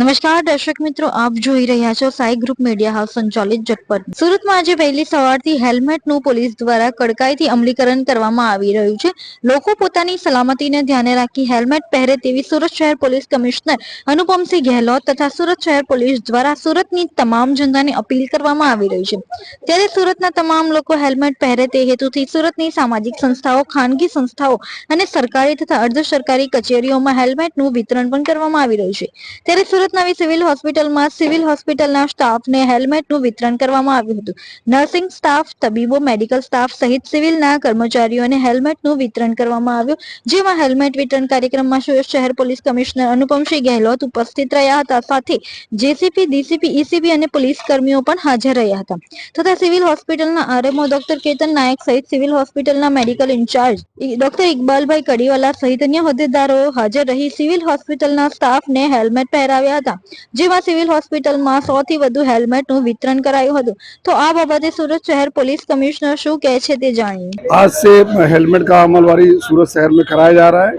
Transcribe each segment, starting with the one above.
નમસ્કાર, દર્શક મિત્રો, આપ જોઈ રહ્યા છો સાઈ ગ્રુપ મીડિયા હાઉસ સંચાલિત જટપટ સુરતમાં આજે વહેલી સવારથી હેલ્મેટનું પોલીસ દ્વારા કડકાઈથી અમલીકરણ કરવામાં આવી રહ્યું છે. લોકો પોતાની સલામતીને ધ્યાને રાખી હેલ્મેટ પહેરે તેવી સુરત શહેર પોલીસ કમિશનર અનુપમસિંહ ગેહલોત તથા સુરત શહેર પોલીસ દ્વારા સુરતની તમામ જનતાને અપીલ કરવામાં આવી રહી છે. ત્યારે સુરતના તમામ લોકો હેલ્મેટ પહેરે તે હેતુથી સુરતની સામાજિક સંસ્થાઓ, ખાનગી સંસ્થાઓ અને સરકારી તથા અર્ધ સરકારી કચેરીઓમાં હેલ્મેટનું વિતરણ પણ કરવામાં આવી રહ્યું છે. ત્યારે સુરત નવી સિવિલ હોસ્પિટલમાં સિવિલ હોસ્પિટલના સ્ટાફને હેલ્મેટનું વિતરણ કરવામાં આવ્યું હતું. નર્સિંગ સ્ટાફ, તબીબો, મેડિકલ સ્ટાફ સહિત સિવિલના કર્મચારીઓને હેલ્મેટનું વિતરણ કરવામાં આવ્યું, જેમાં હેલ્મેટ વિતરણ કાર્યક્રમમાં સુરત શહેર પોલીસ કમિશનર અનુપમસિંહ ગેહલોત ઉપસ્થિત રહ્યા હતા. સાથે જેસીપી, ડીસીપી ઈસીબી અને પોલીસ કર્મીઓ પણ હાજર રહ્યા હતા. તથા સિવિલ હોસ્પિટલના આરએમઓ ડોક્ટર કેતન નાયક સહિત સિવિલ હોસ્પિટલના મેડિકલ ઇન્ચાર્જ ડોક્ટર ઇકબાલભાઈ કડીવાલા સહિત અન્ય હોદ્દેદારો હાજર રહી સિવિલ હોસ્પિટલના સ્ટાફને હેલ્મેટ પહેરાવ્યા હતા જેમાં સિવિલ હોસ્પિટલમાં સો થી વધુ હેલ્મેટનું વિતરણ કરાયું હતું તો આ બાબતે સુરત શહેર પોલીસ કમિશનર શું કહે છે તે જાણીએ आज से हेलमेट का अमलवारी सूरत शहर में कराया जा रहा है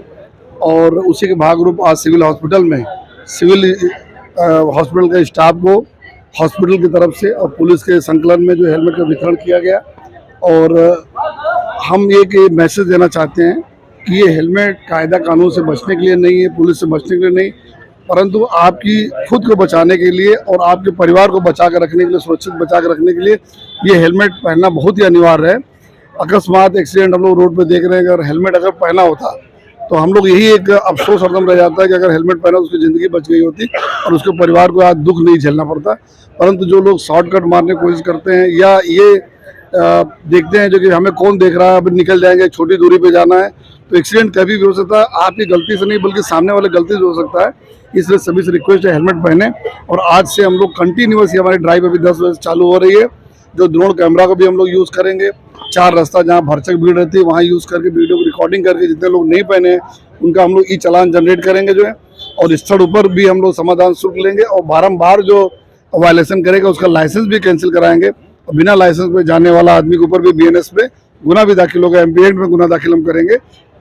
और उसी के भाग रूप आज सिविल हॉस्पिटल में सिविल अ, हॉस्पिटल के स्टाफ को हॉस्पिटल की तरफ से और पुलिस के संकलन में जो हेलमेट का वितरण किया गया और अ, हम एक ये मैसेज देना चाहते हैं कि ये हेलमेट कायदा कानून से बचने के लिए नहीं है पुलिस से बचने के लिए नहीं परंतु आपकी खुद को बचाने के लिए और आपके परिवार को बचा कर रखने के लिए, सुरक्षित बचा कर रखने के लिए ये हेलमेट पहनना बहुत ही अनिवार्य है। अकस्मात एक्सीडेंट हम लोग रोड पे देख रहे हैं, अगर हेलमेट अगर पहना होता तो हम लोग यही एक अफसोस हरदम रह जाता है कि अगर हेलमेट पहना तो उसकी ज़िंदगी बच गई होती और उसके परिवार को आज दुख नहीं झेलना पड़ता। परंतु जो लोग शॉर्टकट मारने की कोशिश करते हैं या ये देखते हैं जो कि हमें कौन देख रहा है अभी निकल जाएँगे, छोटी दूरी पे जाना है तो एक्सीडेंट कभी भी हो सकता है, आपकी गलती से नहीं, बल्कि सामने वाले गलती से हो सकता है। इसलिए सभी से रिक्वेस्ट है हेलमेट पहने। और आज से हम लोग कंटिन्यूस हमारी ड्राइव अभी दस बजे चालू हो रही है। जो ड्रोन कैमरा को भी हम लोग यूज़ करेंगे। चार रास्ता जहाँ भरचक भीड़ रहती है, वहाँ यूज़ करके वीडियो को रिकॉर्डिंग करके जितने लोग नहीं पहने हैं, उनका हम लोग ई चलान जनरेट करेंगे जो है। और स्थल ऊपर भी हम लोग समाधान शुल्क लेंगे। और बारम्बार जो वायलेशन करेगा, उसका लाइसेंस भी कैंसिल कराएँगे। और बिना लाइसेंस पे जाने वाला आदमी के ऊपर भी बीएनएस पे गुना भी दाखिल होगा एक्ट में गुना दाखिल हम करेंगे।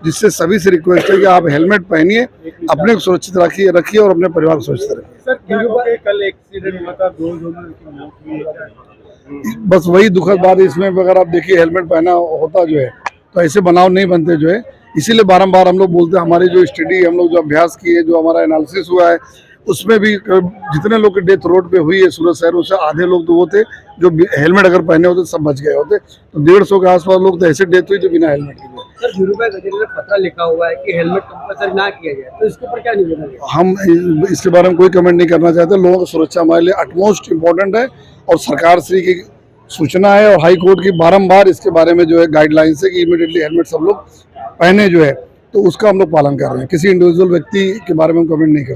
जिससे सभी से रिक्वेस्ट है कि आप हेलमेट पहनिए अपने को सुरक्षित रखिए रखिए और अपने परिवार को सुरक्षित रखिए। कल एक्सीडेंट हुआ था दो लोगों की मौत हुई है बस वही दुखद बात है इसमें अगर आप देखिए हेलमेट पहना होता जो है तो ऐसे बनाव नहीं बनते जो है। इसीलिए बारंबार हम लोग बोलते हैं हमारी जो स्टडी हम लोग जो अभ्यास किए जो हमारा एनालिसिस हुआ है उसमें भी जितने लोग की डेथ रोड पे हुई है सूरत शहर में से आधे लोग तो वो थे जो हेलमेट अगर पहने होते सब बच गए होते। तो डेढ़ सौ के आसपास लोग तो ऐसे डेथ हुई जो बिना हेलमेट के। सर पत्र लिखा हुआ है कि हेलमेट कंपलसरी ना किया जाए तो इसके ऊपर क्या निवेदन हम इसके बारे में कोई कमेंट नहीं करना चाहते। लोगों की सुरक्षा हमारे लिए अटमोस्ट इम्पोर्टेंट है और सरकार श्री की सूचना है और हाई कोर्ट की बारम्बार इसके बारे में जो है गाइडलाइंस है कि इमीडिएटली हेलमेट सब लोग पहने जो है तो उसका हम लोग पालन कर रहे हैं। किसी इंडिविजुअल व्यक्ति के बारे में हम कमेंट नहीं कर